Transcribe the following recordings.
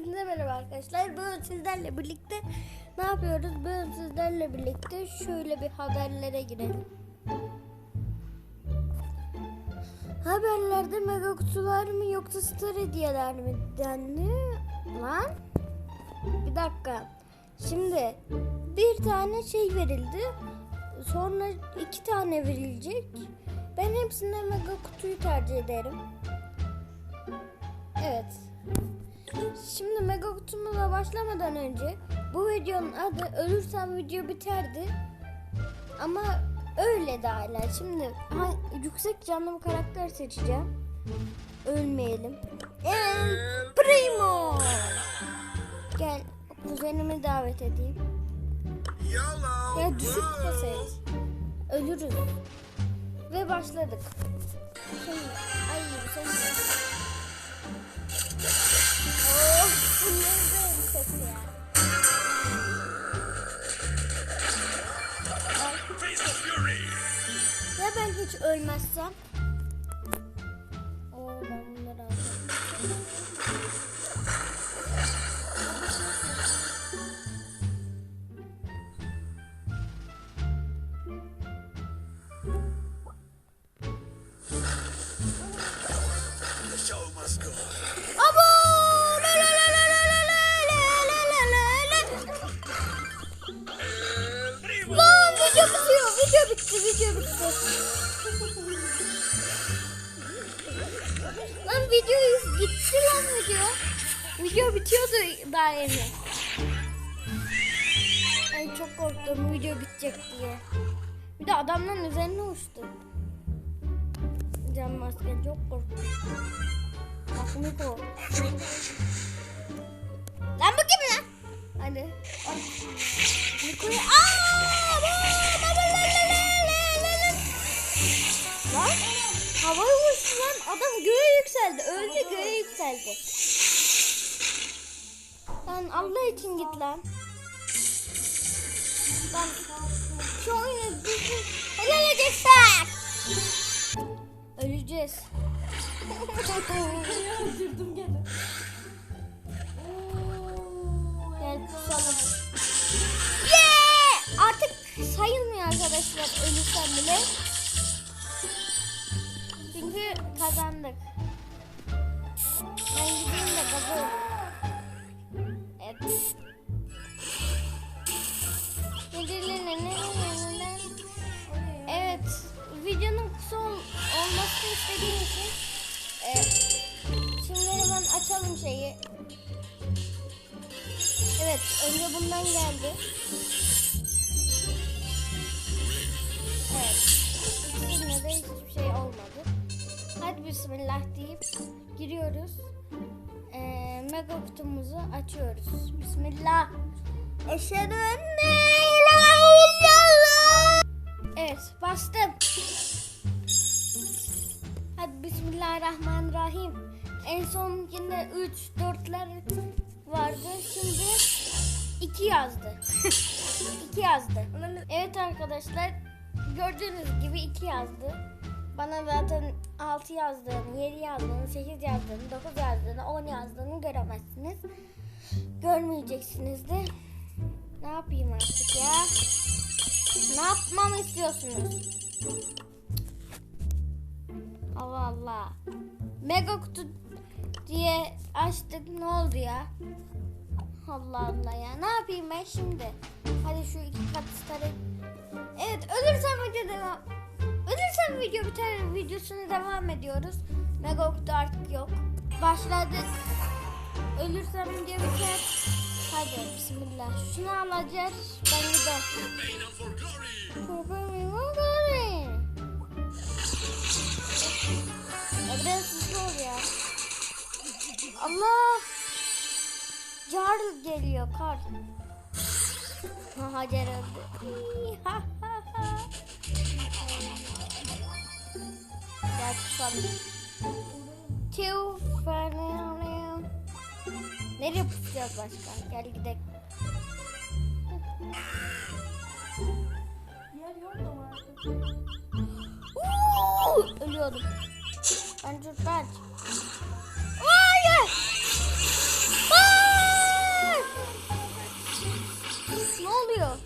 Hepinize merhaba arkadaşlar. Bugün sizlerle birlikte ne yapıyoruz? Bugün sizlerle birlikte şöyle bir haberlere girelim. Haberlerde mega kutular mı yoksa star hediyeler mi dendi? Lan? Bir dakika. Şimdi bir tane şey verildi. Sonra iki tane verilecek. Ben hepsine mega kutuyu tercih ederim. Evet. Şimdi mega kutumuza başlamadan önce bu videonun adı ölürsem video biterdi. Ama öyle de hala. Şimdi ha, yüksek canlı bir karakter seçeceğim. Ölmeyelim. El Primo. Gel kuzenimi davet edeyim. Ya düşük seç. Ölürüz. Ve başladık. Şimdi, ay sen ya. Ben hiç ölmezsem? Oo ben bunları aldım. The show must go. Abo! Video gitti lan video. Video bitiyordu daha yeni. Ay çok korktum video bitecek diye. Bir de adamların üzerine uçtu. Can masken çok korktum. Bak Miko. Lan bu kim lan? Hadi. Miko'yu... Aaa! Lan havaya lan. Adam göğe yükseldi. Öldü göğe yükseldi. Lan Allah için git lan. Lan şu oyunu düzgün helal edecekler. Öleceğiz. Öldürdüm gene. Gel kusalım. Yeah! Artık sayılmıyor arkadaşlar ölürsem bile. Kazandık. Ben gideyim de kazanırım. Evet. Evet, videonun kısa ol- istediğim için e, şimdi hemen açalım şeyi. Evet, önce bundan geldi. Bismillah deyip giriyoruz. Ee, mega kutumuzu açıyoruz. Bismillah. Eşhedü en la ilahe illallah. Evet, bastım. Hadi Bismillahirrahmanirrahim. En son yine 3 4'ler vardı. Şimdi 2 yazdı. 2 yazdı. Evet arkadaşlar gördüğünüz gibi 2 yazdı. Bana zaten 6 yazdığını, 7 yazdığını, 8 yazdığını, 9 yazdığını, 10 yazdığını göremezsiniz. Görmeyeceksiniz de. Ne yapayım artık ya? Ne yapmamı istiyorsunuz? Allah Allah. Mega kutu diye açtık ne oldu ya? Allah Allah ya. Ne yapayım ben şimdi? Hadi şu iki kat starı. Evet ölürsem video devam. Ölürsem video biter videosunu devam ediyoruz. Mega kutu artık yok. Başladık. Ölürsem video biter. Hadi bismillah. Şunu alacağız. Ben. Ya biraz hızlı ol ya. Allah! Car geliyor kar. Ha Hacer öldü. Two Nereye pusacağız başka? Gel gidelim. Ölüyorum. Ben çok kaç. Hayır. Hayır. Ne oluyor?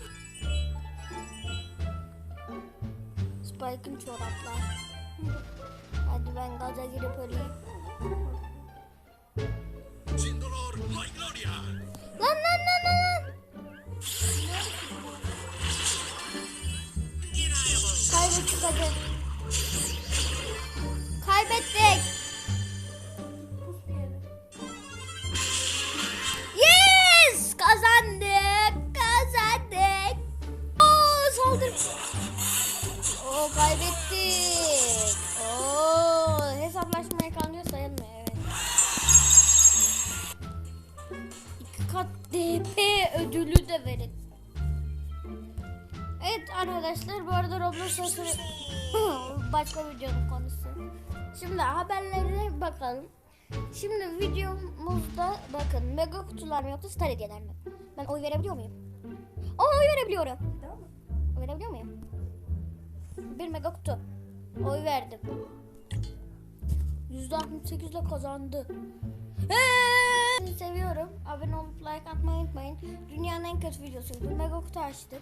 Spike'ın çoraplar ben. Havuza girip öleyim. Sin hay gloria. Lan lan lan lan lan. Kaybettik. Arkadaşlar bu arada Roblox sırası başka videonun konusu. Şimdi haberlere bakalım. Şimdi videomuzda bakın mega kutular mı yoksa star hediyeler mi? Ben oy verebiliyor muyum? Aa oy verebiliyorum. Tamam verebiliyor muyum? Bir mega kutu. Oy verdim. %68 ile kazandı. Sizi seviyorum. Abone olup like atmayı unutmayın. Dünyanın en kötü videosuydu. Mega kutu açtık.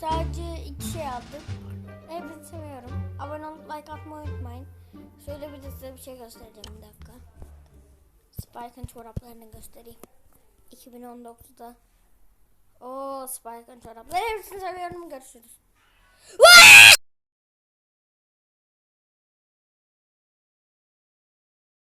Sadece iki şey aldık. Hepinizi seviyorum. Abone olup like atmayı unutmayın. Şöyle bir de size bir şey göstereceğim bir dakika. Spike'ın çoraplarını göstereyim. 2019'da. Oo Spike'ın çorapları. Hepsini seviyorum. Görüşürüz.